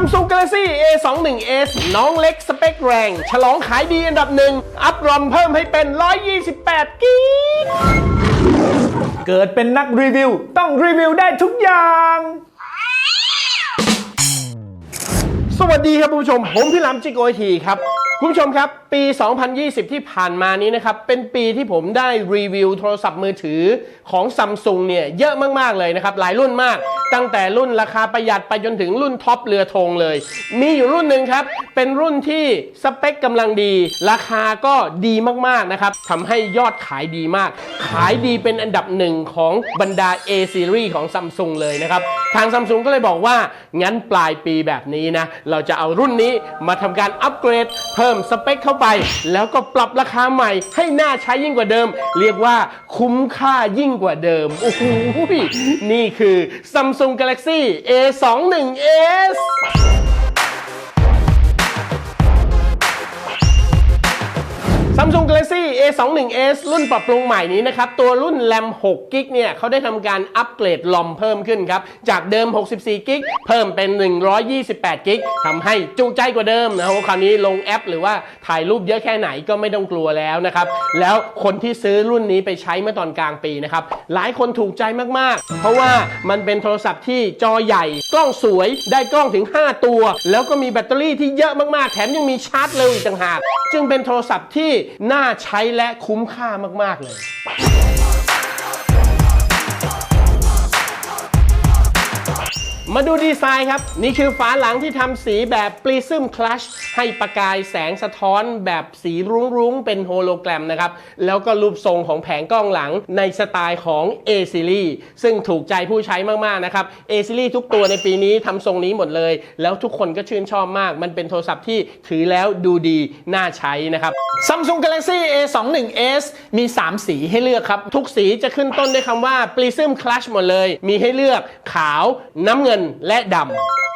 Samsung Galaxy A21s น้องเล็กสเปคแรง ฉลองขายดีอันดับหนึ่ง อัพรอมเพิ่มให้เป็น 128 กิก เกิดเป็นนักรีวิว ต้องรีวิวได้ทุกอย่างสวัสดีครับผู้ชม ผมพี่ลำจิโกทีครับ คุณผู้ชมครับ ปี 2020 ที่ผ่านมานี้นะครับ เป็นปีที่ผมได้รีวิวโทรศัพท์มือถือของซัมซุงเนี่ย เยอะมาก ๆ เลยนะครับ หลายรุ่นมาก ตั้งแต่รุ่นราคาประหยัดไปจนถึงรุ่นท็อปเรือธงเลย มีอยู่รุ่นหนึ่งครับ เป็นรุ่นที่สเปคกำลังดี ราคาก็ดีมาก ๆ นะครับทำให้ยอดขายดีมาก ขายดีเป็นอันดับหนึ่งของบรรดา A series ของซัมซุงเลยนะครับทางซัมซุงก็เลยบอกว่า งั้นปลายปีแบบนี้นะ เราจะเอารุ่นนี้มาทำการอัปเกรด เพิ่มสเปคเข้าไป แล้วก็ปรับราคาใหม่ให้หน่าใช้ยิ่งกว่าเดิม เรียกว่าคุ้มค่ายิ่งกว่าเดิม โอ้โห นี่คือ Samsung Galaxy A21s Samsung Galaxy A21s รุ่นปรับปรุงใหม่นี้นะครับ ตัวรุ่นแรม6กิกเนี่ยเขาได้ทำการอัปเกรดลอมเพิ่มขึ้นครับ จากเดิม 64กิกเพิ่มเป็น 128กิกทำให้จุใจกว่าเดิมนะครับคราวนี้ลงแอปหรือว่าถ่ายรูปเยอะแค่ไหนก็ไม่ต้องกลัวแล้วนะครับ แล้วคนที่ซื้อรุ่นนี้ไปใช้เมื่อตอนกลางปีนะครับ หลายคนถูกใจมากๆ เพราะว่ามันเป็นโทรศัพท์ที่จอใหญ่ กล้องสวยได้กล้องถึง 5 ตัว แล้วก็มีแบตเตอรี่ที่เยอะมากๆ แถมยังมีชาร์จเร็วอีกต่างหาก จึงเป็นโทรศัพท์ที่น่าใช้และคุ้มค่ามาก ๆ เลยมาดูดีไซน์ครับ นี่คือฝาหลังที่ทำสีแบบ Prism Clutch ให้ประกายแสงสะท้อนแบบสีรุ้งๆ เป็นโฮโลแกรมนะครับ แล้วก็รูปทรงของแผงกล้องหลังในสไตล์ของ A Series ซึ่งถูกใจผู้ใช้มากๆนะครับ A Series ทุกตัวในปีนี้ทำทรงนี้หมดเลย แล้วทุกคนก็ชื่นชอบมาก มันเป็นโทรศัพท์ที่ถือแล้วดูดีน่าใช้นะครับ Samsung Galaxy A21s มี 3 สีให้เลือกครับ ทุกสีจะขึ้นต้นด้วยคำว่า Prism Clutch หมดเลย มีให้เลือกขาว น้ำเงินและดำ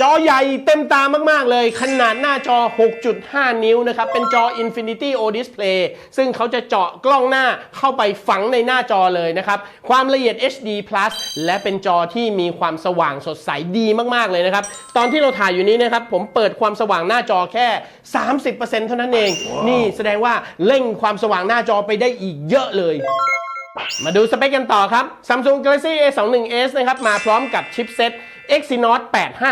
จอใหญ่เต็มตามาก ๆ เลย ขนาดหน้าจอ 6.5 นิ้วนะครับ เป็นจอ Infinity O Display ซึ่งเขาจะเจาะกล้องหน้าเข้าไปฝังในหน้าจอเลยนะครับ ความละเอียด HD Plus และเป็นจอที่มีความสว่างสดใสดีมาก ๆ เลยนะครับ ตอนที่เราถ่ายอยู่นี้นะครับ ผมเปิดความสว่างหน้าจอแค่ 30%เท่านั้นเองนี่แสดงว่าเร่งความสว่างหน้าจอไปได้อีกเยอะเลยมาดูสเปคกันต่อครับ Samsung Galaxy A21s นะครับ มาพร้อมกับชิปเซ็ต Exynos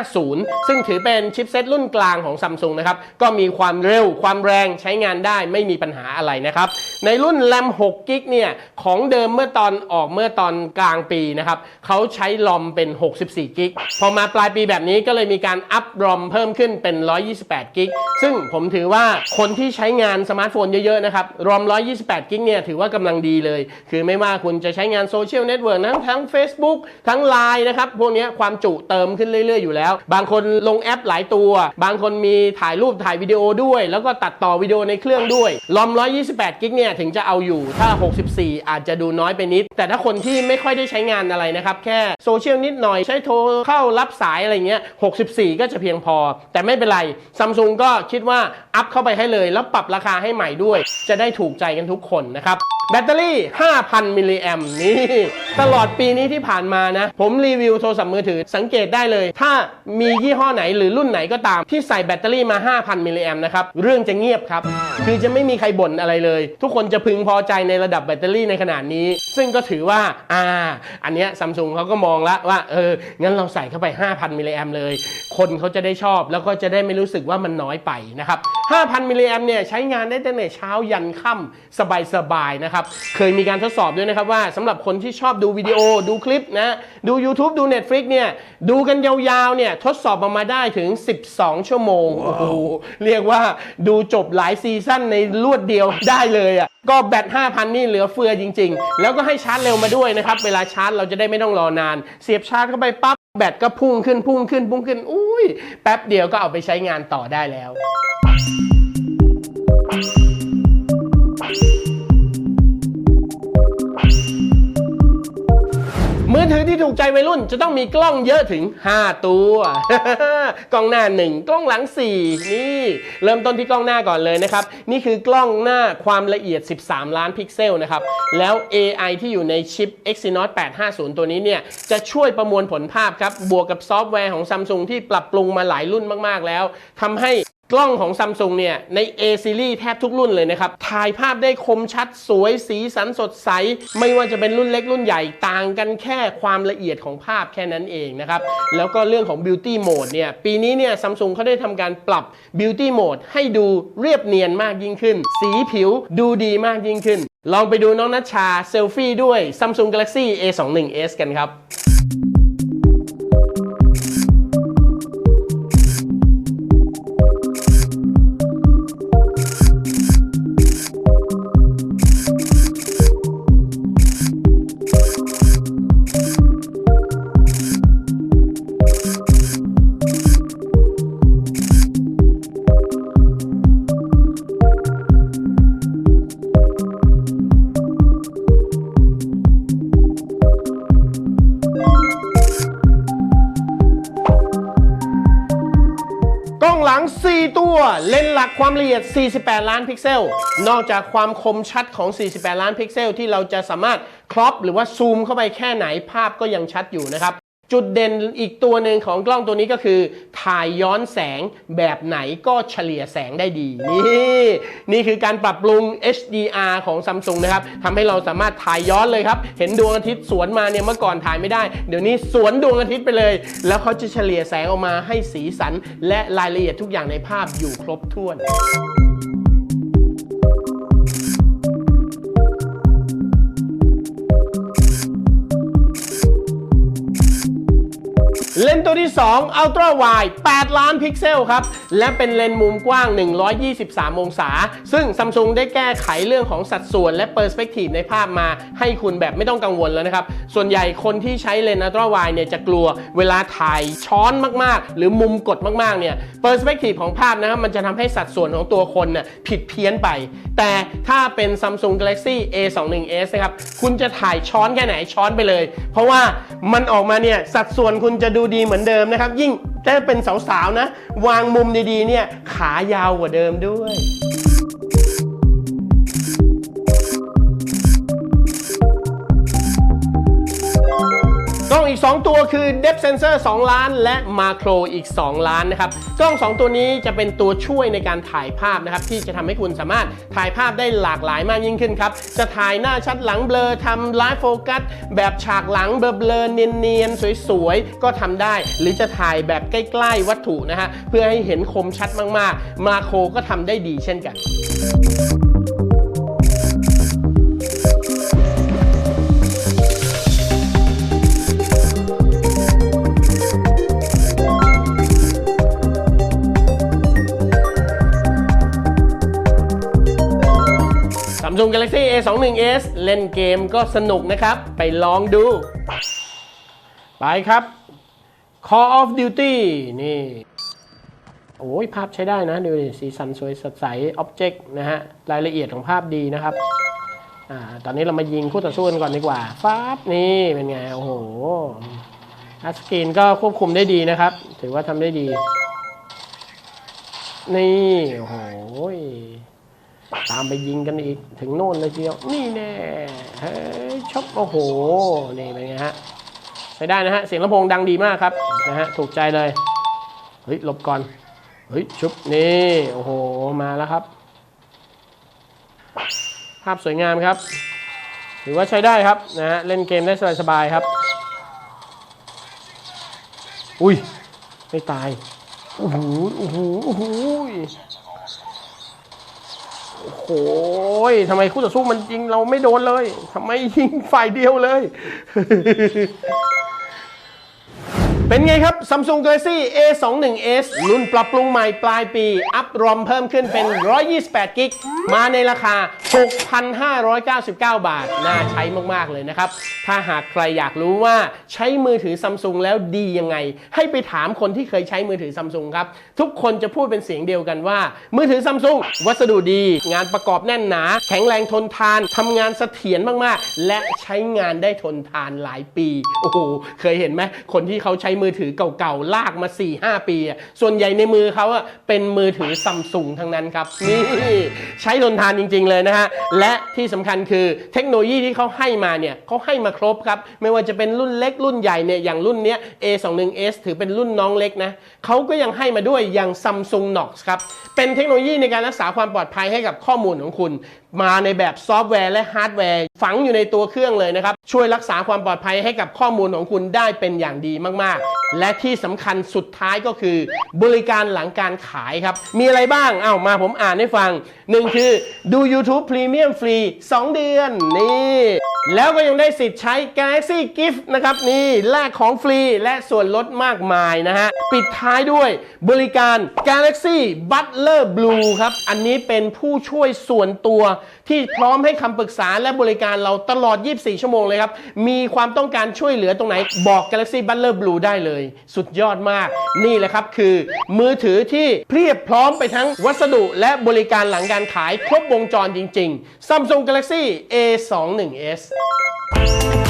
850 ซึ่งถือเป็นชิปเซ็ตรุ่นกลางของ Samsung นะครับ ก็มีความเร็วความแรงใช้งานได้ไม่มีปัญหาอะไรนะครับ ในรุ่น RAM 6กิกเนี่ย ของเดิมเมื่อตอนออกเมื่อตอนกลางปีนะครับเขาใช้ลอมเป็น 64กิกพอมาปลายปีแบบนี้ก็เลยมีการอัพรอมเพิ่มขึ้นเป็น 128กิกซึ่งผมถือว่าคนที่ใช้งานสมาร์ทโฟนเยอะๆนะครับรอม 128กิกเนี่ยถือว่ากำลังดีเลย คือไม่ว่าคุณจะใช้งานโซเชียลเน็ตเวิร์กทั้งทั้ง Facebook ทั้ง Line นะครับพวกนี้ความจุเติมขึ้นเรื่อย ๆ อยู่แล้ว บางคนลงแอปหลายตัว บางคนมีถ่ายรูปถ่ายวิดีโอด้วย แล้วก็ตัดต่อวิดีโอในเครื่องด้วยรอม 128 กิกเนี่ยถึงจะเอาอยู่ถ้า 64 อาจจะดูน้อยไปนิด แต่ถ้าคนที่ไม่ค่อยได้ใช้งานอะไรนะครับ แค่โซเชียลนิดหน่อยใช้โทรเข้ารับสายอะไรเงี้ย 64 ก็จะเพียงพอ แต่ไม่เป็นไรซัมซุงก็คิดว่าอัพเข้าไปให้เลย แล้วปรับราคาให้ใหม่ด้วย จะได้ถูกใจกันทุกคนนะครับ แบตเตอรี่ 5,000 มิลลิแอมนี่ ตลอดปีนี้ที่ผ่านมานะ ผมรีวิวโทรศัพท์มือถือสังเกตได้เลย ถ้ามียี่ห้อไหนหรือรุ่นไหนก็ตาม ที่ใส่แบตเตอรี่มา 5,000 มิลลิแอมนะครับ เรื่องจะเงียบครับ คือจะไม่มีใครบ่นอะไรเลย ทุกคนจะพึงพอใจในระดับแบตเตอรี่ในขนาดนี้ ซึ่งก็ถือว่า อ่า อันเนี้ยซัมซุงเขาก็มองล้วว่า เออ งั้นเราใส่เข้าไป 5,000 มิลลิแอมเลย คนเขาจะได้ชอบ แล้วก็จะได้ไม่รู้สึกว่ามันน้อยไปนะครับ 5,000 มิลลิแอมเนี่ยใช้งานได้ตั้งแต่เช้ายันค่ำสบายๆนะครับเคยมีการทดสอบด้วยนะครับว่าสำหรับคนที่ชอบดูวิดีโอดูคลิปนะ ดู YouTube ดู Netflix เนี่ย ดูกันยาวๆเนี่ยทดสอบออกมาได้ถึง 12 ชั่วโมงโอ้โหเรียกว่าดูจบหลายซีซั่นในรวดเดียวได้เลยอะก็แบต 5,000 นี่เหลือเฟือจริง ๆ แล้วก็ให้ชาร์จเร็วมาด้วยนะครับ เวลาชาร์จเราจะได้ไม่ต้องรอนาน เสียบชาร์จเข้าไปปั๊บแบตก็พุ่งขึ้นพุ่งขึ้นพุ่งขึ้น อุ้ย แป๊บเดียวก็เอาไปใช้งานต่อได้แล้ว มือถือที่ถูกใจวัยรุ่นจะต้องมีกล้องเยอะถึง 5 ตัว กล้องหน้า 1 กล้องหลัง 4 นี่ เริ่มต้นที่กล้องหน้าก่อนเลยนะครับ นี่คือกล้องหน้าความละเอียด 13 ล้านพิกเซลนะครับ แล้ว AI ที่อยู่ในชิป Exynos 850 ตัวนี้เนี่ย จะช่วยประมวลผลภาพครับ บวกกับซอฟต์แวร์ของ Samsung ที่ปรับปรุงมาหลายรุ่นมาก ๆ แล้วทำให้ กล้องของซัมซุงเนี่ย ใน A series แทบทุกรุ่นเลยนะครับ ถ่ายภาพได้คมชัดสวยสีสันสดใส ไม่ว่าจะเป็นรุ่นเล็กรุ่นใหญ่ต่างกันแค่ความละเอียดของภาพแค่นั้นเองนะครับ แล้วก็เรื่องของ Beauty Mode เนี่ย ปีนี้เนี่ยซัมซุงเขาได้ทำการปรับ Beauty Mode ให้ดูเรียบเนียนมากยิ่งขึ้น สีผิวดูดีมากยิ่งขึ้น ลองไปดูน้องนัชชาเซลฟี่ด้วย Samsung Galaxy A21s กันครับ ตัวเลนส์หลักความละเอียด 48 ล้านพิกเซล นอกจากความคมชัดของ 48 ล้านพิกเซลที่เราจะสามารถครอปหรือว่าซูมเข้าไปแค่ไหนภาพก็ยังชัดอยู่นะครับ จุดเด่นอีกตัวหนึ่งของกล้องตัวนี้ก็คือ ถ่ายย้อนแสงแบบไหนก็เฉลี่ยแสงได้ดี นี่นี่คือการปรับปรุง HDR ของ Samsung นะครับทำให้เราสามารถถ่ายย้อนเลยครับ เห็นดวงอาทิตย์สวนมาเนี่ยเมื่อก่อนถ่ายไม่ได้ เดี๋ยวนี้สวนดวงอาทิตย์ไปเลย แล้วเขาจะเฉลี่ยแสงออกมาให้สีสัน และรายละเอียดทุกอย่างในภาพอยู่ครบถ้วน เลนส์ตัวที่ 2 Ultra Wide 8 ล้านพิกเซลครับ และเป็นเลนส์มุมกว้าง 123 องศา ซึ่ง Samsung ได้แก้ไขเรื่องของสัดส่วนและ Perspective ในภาพมาให้คุณแบบไม่ต้องกังวลแล้วนะครับ ส่วนใหญ่คนที่ใช้เลนส์ Ultra Wide เนี่ยจะกลัวเวลาถ่ายช้อนมากๆ หรือมุมกดมากๆ เนี่ย Perspective ของภาพนะครับมันจะทำให้สัดส่วนของตัวคนน่ะผิดเพี้ยนไป แต่ถ้าเป็น Samsung Galaxy A21s นะครับคุณจะถ่ายช้อนแค่ไหนช้อนไปเลย เพราะว่ามันออกมาเนี่ยสัดส่วนคุณจะดูดีเหมือนเดิมนะครับ ยิ่งถ้าเป็นสาวๆนะ วางมุมดีๆเนี่ยขายาวกว่าเดิมด้วย ตัวคือ Depth Sensor 2 ล้าน และ Macro อีก 2 ล้านนะครับ กล้อง 2 ตัวนี้จะเป็นตัวช่วยในการถ่ายภาพนะครับ ที่จะทำให้คุณสามารถถ่ายภาพได้หลากหลายมากยิ่งขึ้นครับ จะถ่ายหน้าชัดหลังเบลอทำไลฟ์โฟกัส แบบฉากหลังเบลอเนียนๆ สวยๆ ก็ทำได้ หรือจะถ่ายแบบใกล้ๆวัตถุนะฮะเพื่อให้เห็นคมชัดมากๆ Macro ก็ทำได้ดีเช่นกัน Samsung Galaxy A21s เล่นเกมก็สนุกนะครับ ไปลองดู ไปครับ Call of Duty นี่ โอ้ยภาพใช้ได้นะ ดูดิสีสันสวยสดใสอ็อบเจกต์นะฮะ รายละเอียดของภาพดีนะครับอ่าตอนนี้เรามายิงคู่ต่อสู้กันก่อนดีกว่าฟ้าบนี่เป็นไง โอ้โหทัสกรีนก็ควบคุมได้ดีนะครับ ถือว่าทำได้ดี นี่ โอ้โห ตามไปยิงกันอีกถึงโน่นเลยทีเดียวนี่แน่เฮ้ยชอบโอ้โหนี่เป็นไงฮะใช้ได้นะฮะเสียงลำโพงดังดีมากครับนะฮะถูกใจเลยเฮ้ยหลบก่อนเฮ้ยชุบนี่โอ้โหมาแล้วครับ ภาพสวยงามครับ ถือว่าใช้ได้ครับนะฮะเล่นเกมได้สบายๆครับ อุ้ยไม่ตายโอ้โหโอ้โหโอ้โห โอ้โหทำไมคู่ต่อสู้มันยิงเราไม่โดนเลยทำไมยิงฝ่ายเดียวเลย เป็นไงครับ Samsung Galaxy A21s รุ่นปรับปรุงใหม่ปลายปี อัพรอมเพิ่มขึ้นเป็น 128 กิก มาในราคา 6,599 บาท น่าใช้มาก ๆ เลยนะครับ ถ้าหากใครอยากรู้ว่าใช้มือถือ Samsung แล้วดียังไง ให้ไปถามคนที่เคยใช้มือถือ Samsung ครับ ทุกคนจะพูดเป็นเสียงเดียวกันว่า มือถือ Samsung วัสดุดี งานประกอบแน่นหนา แข็งแรงทนทานทำงานเสถียรมาก ๆ และใช้งานได้ทนทานหลายปี โอ้โห เคยเห็นไหมคนที่เขาใช้มือถือเก่าๆ ลากมา 4-5 ปี ส่วนใหญ่ในมือเขาเป็นมือถือซัมซุงทั้งนั้นครับ นี่ใช้ทนทานจริง ๆ เลยนะฮะ และที่สำคัญคือเทคโนโลยีที่เขาให้มาเนี่ยเขาให้มาครบครับ ไม่ว่าจะเป็นรุ่นเล็กรุ่นใหญ่เนี่ยอย่างรุ่นเนี้ย A21s ถือเป็นรุ่นน้องเล็กนะเขาก็ยังให้มาด้วยอย่าง Samsung Knox ครับเป็นเทคโนโลยีในการรักษาความปลอดภัยให้กับข้อมูลของคุณมาในแบบซอฟต์แวร์และฮาร์ดแวร์ฝังอยู่ในตัวเครื่องเลยนะครับ ช่วยรักษาความปลอดภัยให้กับข้อมูลของคุณได้เป็นอย่างดีมากๆ และที่สำคัญสุดท้ายก็คือ บริการหลังการขายครับ มีอะไรบ้างอ้าวมาผมอ่านให้ฟังหนึ่งคือดู YouTube Premium ฟรี 2 เดือน นี่ แล้วก็ยังได้สิทธิ์ใช้ Galaxy Gift นะครับนี่แลกของฟรีและส่วนลดมากมายนะฮะ ปิดท้ายด้วยบริการ Galaxy Butler Blue ครับ อันนี้เป็นผู้ช่วยส่วนตัวที่พร้อมให้คำปรึกษาและบริการเราตลอด 24 ชั่วโมงเลยครับ มีความต้องการช่วยเหลือตรงไหน บอก Galaxy Butler Blue ได้เลย สุดยอดมาก นี่แหละครับคือ มือถือที่เพียบพร้อมไปทั้งวัสดุและบริการหลังการขายครบวงจรจริง ๆ Samsung Galaxy A21s Thank you.